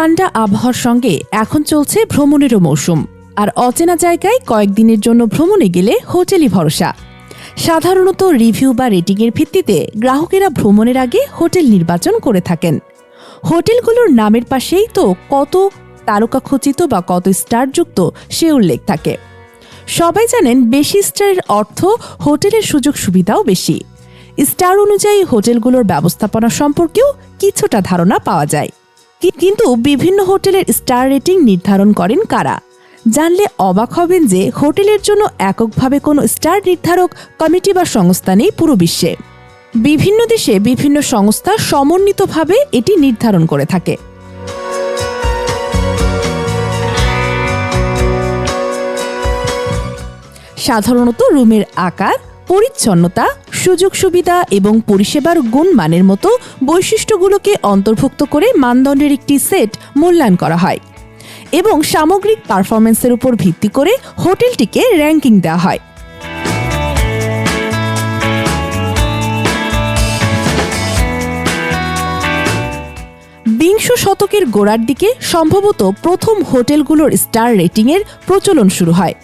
ঠান্ডা আবহাওয়ার সঙ্গে এখন চলছে ভ্রমণেরও মৌসুম। আর অচেনা জায়গায় কয়েকদিনের জন্য ভ্রমণে গেলে হোটেলই ভরসা। সাধারণত রিভিউ বা রেটিংয়ের ভিত্তিতে গ্রাহকেরা ভ্রমণের আগে হোটেল নির্বাচন করে থাকেন। হোটেলগুলোর নামের পাশেই তো কত তারকা খচিত বা কত স্টারযুক্ত সে উল্লেখ থাকে। সবাই জানেন বেশি স্টারের অর্থ হোটেলের সুযোগ সুবিধাও বেশি। স্টার অনুযায়ী হোটেলগুলোর ব্যবস্থাপনা সম্পর্কেও কিছুটা ধারণা পাওয়া যায়। কিন্তু বিভিন্ন হোটেলের স্টার রেটিং নির্ধারণ করেন কারা? জানলে অবাক হবেন যে হোটেলের জন্য এককভাবে কোনো স্টার নির্ধারক কমিটি বা সংস্থা নেই পুরো বিশ্বে। বিভিন্ন দেশে বিভিন্ন সংস্থা সমন্বিতভাবে এটি নির্ধারণ করে থাকে। সাধারণত রুমের আকার, পরিচ্ছন্নতা সুযোগ সুবিধা এবং পরিষেবার গুণমানের মতো বৈশিষ্ট্যগুলোকে অন্তর্ভুক্ত করে মানদণ্ডের একটি সেট মূল্যায়ন করা হয় এবং সামগ্রিক পারফরমেন্সের উপর ভিত্তি করে হোটেলটিকে র্যাঙ্কিং দেওয়া হয়। বিংশ শতকের গোড়ার দিকে সম্ভবত প্রথম হোটেলগুলোর স্টার রেটিংয়ের প্রচলন শুরু হয়।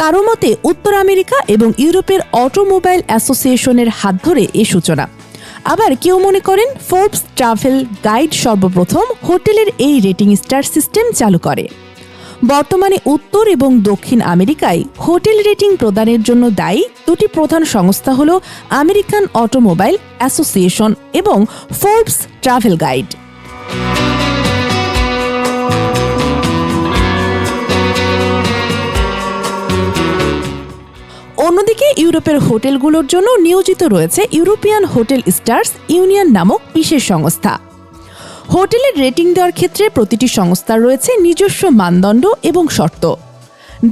কারও মতে উত্তর আমেরিকা এবং ইউরোপের অটোমোবাইল অ্যাসোসিয়েশনের হাত ধরে এ সূচনা। আবার কেউ মনে করেন ফোর্বস ট্রাভেল গাইড সর্বপ্রথম হোটেলের এই রেটিং স্টার সিস্টেম চালু করে। বর্তমানে উত্তর এবং দক্ষিণ আমেরিকায় হোটেল রেটিং প্রদানের জন্য দায়ী দুটি প্রধান সংস্থা হল আমেরিকান অটোমোবাইল অ্যাসোসিয়েশন এবং ফোর্বস ট্রাভেল গাইড। অন্যদিকে ইউরোপের হোটেলগুলোর জন্য নিয়োজিত রয়েছে ইউরোপিয়ান হোটেল স্টার্স ইউনিয়ন নামক বিশেষ সংস্থা। হোটেলের রেটিং দেওয়ার ক্ষেত্রে প্রতিটি সংস্থার রয়েছে নিজস্ব মানদণ্ড এবং শর্ত।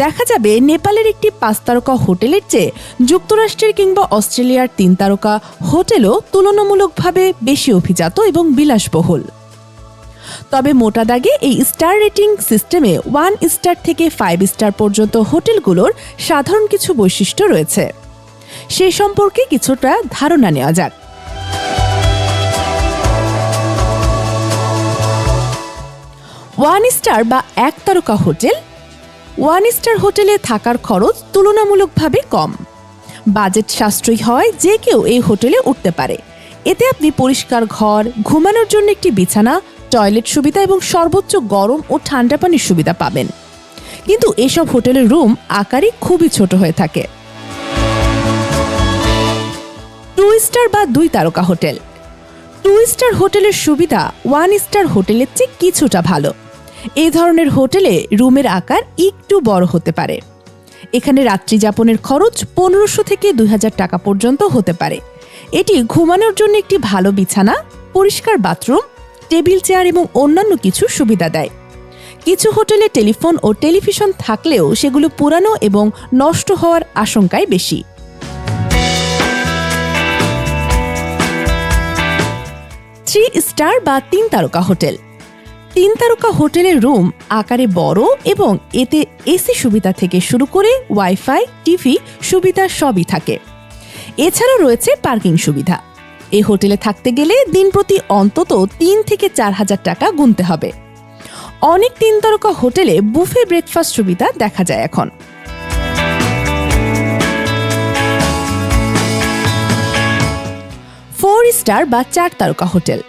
দেখা যাবে নেপালের একটি পাঁচ তারকা হোটেলের চেয়ে যুক্তরাষ্ট্রের কিংবা অস্ট্রেলিয়ার তিন তারকা হোটেলও তুলনামূলকভাবে বেশি অভিজাত এবং বিলাসবহুল। তবে মোটা দাগে এই স্টার রেটিং সিস্টেমে ওয়ান স্টার থেকে ফাইভ স্টার পর্যন্ত হোটেলগুলোর সাধারণ কিছু বৈশিষ্ট্য রয়েছে। সে সম্পর্কে কিছুটা ধারণা নেওয়া যাক। ওয়ান স্টার বা এক তারকা হোটেল ওয়ান স্টার হোটেলে থাকার খরচ তুলনামূলকভাবে কম। বাজেট সাশ্রয়ী হয় যে কেউ এই হোটেলে উঠতে পারে। এতে আপনি পরিষ্কার ঘর, ঘুমানোর জন্য একটি বিছানা টয়লেট সুবিধা এবং সর্বোচ্চ গরম ও ঠান্ডা পানির সুবিধা পাবেন। কিন্তু এসব হোটেলের রুম আকারে খুবই ছোট হয়ে থাকে। টু স্টার বা দুই তারকা হোটেল। টু স্টার হোটেলের সুবিধা ওয়ান স্টার হোটেলের চেয়ে কিছুটা ভালো। এই ধরনের হোটেলে রুমের আকার একটু বড় হতে পারে। এখানে রাত্রি যাপনের খরচ পনেরোশো থেকে দুই হাজার টাকা পর্যন্ত হতে পারে। এটি ঘুমানোর জন্য একটি ভালো বিছানা, পরিষ্কার বাথরুম টেবিল চেয়ার এবং অন্যান্য কিছু সুবিধা দেয়। কিছু হোটেলে টেলিফোন ও টেলিভিশন থাকলেও সেগুলো পুরানো এবং নষ্ট হওয়ার আশঙ্কায় বেশি। থ্রি স্টার বা তিন তারকা হোটেল। তিন তারকা হোটেলের রুম আকারে বড় এবং এতে এসি সুবিধা থেকে শুরু করে ওয়াইফাই, টিভি সুবিধা সবই থাকে। এছাড়াও রয়েছে পার্কিং সুবিধা। এই হোটেলে থাকতে গেলে দিন প্রতি অন্তত তিন থেকে চার হাজার টাকা গুনতে হবে। অনেক তিন তারকা হোটেলে বুফে ব্রেকফাস্ট সুবিধা দেখা যায় এখন। ফোর স্টার বা চার তারকা হোটেল।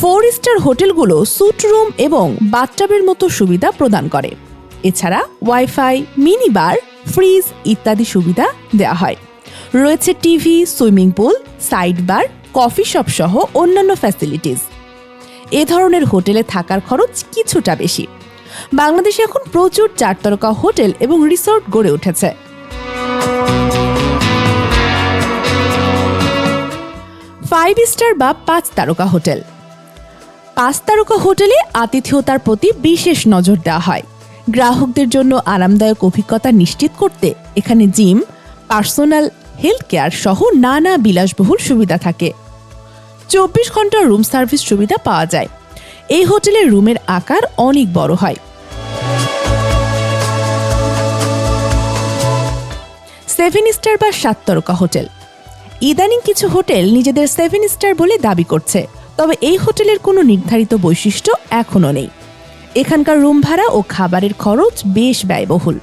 ফোর স্টার হোটেলগুলো স্যুট রুম এবং বাথটাবের মতো সুবিধা প্রদান করে। এছাড়া ওয়াইফাই মিনি বার ফ্রিজ ইত্যাদি সুবিধা দেওয়া হয়। রয়েছে TV, swimming pool, side bar, coffee shop সহ অন্যান্য ফ্যাসিলিটিস এ ধরনের হোটেলে থাকার খরচ কিছুটা বেশি। বাংলাদেশে এখন প্রচুর চার তারকা হোটেল এবং রিসোর্ট গড়ে উঠেছে। ফাইভ স্টার বা পাঁচ তারকা হোটেল। পাঁচ তারকা হোটেলে আতিথেয়তার প্রতি বিশেষ নজর দেওয়া হয়। গ্রাহকদের জন্য আরামদায়ক অভিজ্ঞতা নিশ্চিত করতে এখানে জিম, পার্সোনাল হেলথ কেয়ার সহ নানা বিলাসবহুল সুবিধা থাকে। চব্বিশ ঘণ্টা রুম সার্ভিস সুবিধা পাওয়া যায়। এই হোটেলের রুমের আকার অনেক বড় হয়। সেভেন স্টার বা সাত তারকা হোটেল। ইদানিং কিছু হোটেল নিজেদের সেভেন স্টার বলে দাবি করছে, তবে এই হোটেলের কোনো নির্ধারিত বৈশিষ্ট্য এখনও নেই। এখানকার রুম ভাড়া ও খাবারের খরচ বেশ ব্যয়বহুল।